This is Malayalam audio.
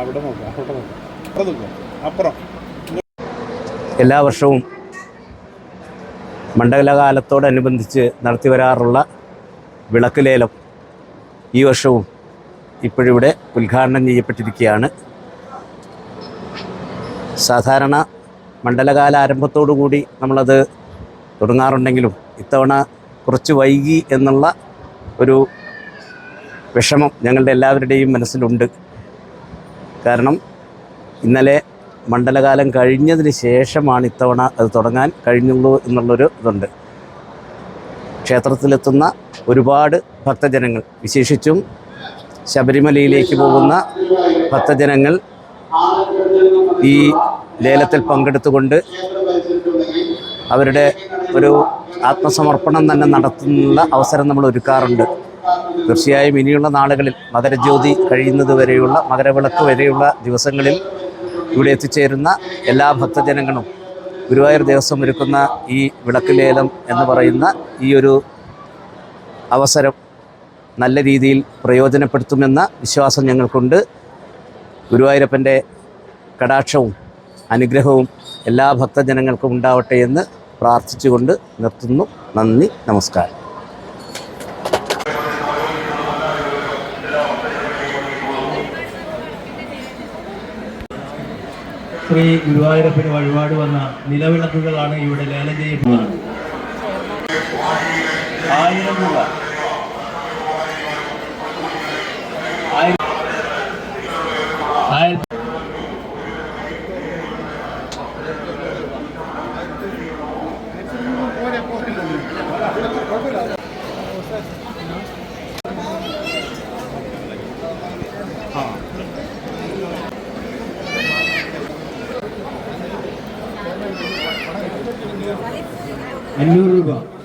അവിടെ അപ്പുറം. എല്ലാ വർഷവും മണ്ഡലകാലത്തോടനുബന്ധിച്ച് നടത്തി വരാറുള്ള വിളക്ക് ലേലം ഈ വർഷവും ഇപ്പോഴിവിടെ ഉദ്ഘാടനം ചെയ്യപ്പെട്ടിരിക്കുകയാണ്. സാധാരണ മണ്ഡലകാല ആരംഭത്തോടുകൂടി നമ്മളത് തുടങ്ങാറുണ്ടെങ്കിലും ഇത്തവണ കുറച്ച് വൈകി എന്നുള്ള ഒരു വിഷമം ഞങ്ങളുടെ എല്ലാവരുടെയും മനസ്സിലുണ്ട്. കാരണം ഇന്നലെ മണ്ഡലകാലം കഴിഞ്ഞതിന് ശേഷമാണ് ഇത്തവണ അത് തുടങ്ങാൻ കഴിഞ്ഞുള്ളൂ എന്നുള്ളൊരു ഇതുണ്ട്. ക്ഷേത്രത്തിലെത്തുന്ന ഒരുപാട് ഭക്തജനങ്ങൾ വിശേഷിച്ചും ശബരിമലയിലേക്ക് പോകുന്ന ഭക്തജനങ്ങൾ ഈ ലേലത്തിൽ പങ്കെടുത്തുകൊണ്ട് അവരുടെ ഒരു ആത്മസമർപ്പണം തന്നെ നടത്തുന്ന അവസരം നമ്മൾ ഒരുക്കാറുണ്ട്. തീർച്ചയായും ഇനിയുള്ള നാളുകളിൽ മകരജ്യോതി കഴിയുന്നത് വരെയുള്ള മകരവിളക്ക് വരെയുള്ള ദിവസങ്ങളിൽ ഇവിടെ എത്തിച്ചേരുന്ന എല്ലാ ഭക്തജനങ്ങളും ഗുരുവായൂർ ദേവസ്വം ഒരുക്കുന്ന ഈ വിളക്ക് ലേലം എന്ന് പറയുന്ന ഈ ഒരു അവസരം നല്ല രീതിയിൽ പ്രയോജനപ്പെടുത്തുമെന്ന വിശ്വാസം ഞങ്ങൾക്കുണ്ട്. ഗുരുവായൂരപ്പന്റെ കടാക്ഷവും അനുഗ്രഹവും എല്ലാ ഭക്തജനങ്ങൾക്കും ഉണ്ടാവട്ടെ എന്ന് പ്രാർത്ഥിച്ചുകൊണ്ട് നിർത്തുന്നു. നന്ദി നമസ്കാരം. ശ്രീ ഗുരുവായൂരപ്പന് വഴിപാട് വന്ന നിലവിളക്കുകളാണ് ഇവിടെ ലേലം ചെയ്യപ്പെടുന്നത് ആയിരം രൂപ. ആയിരം- ആയിരത്തി അഞ്ഞൂറ് രൂപ.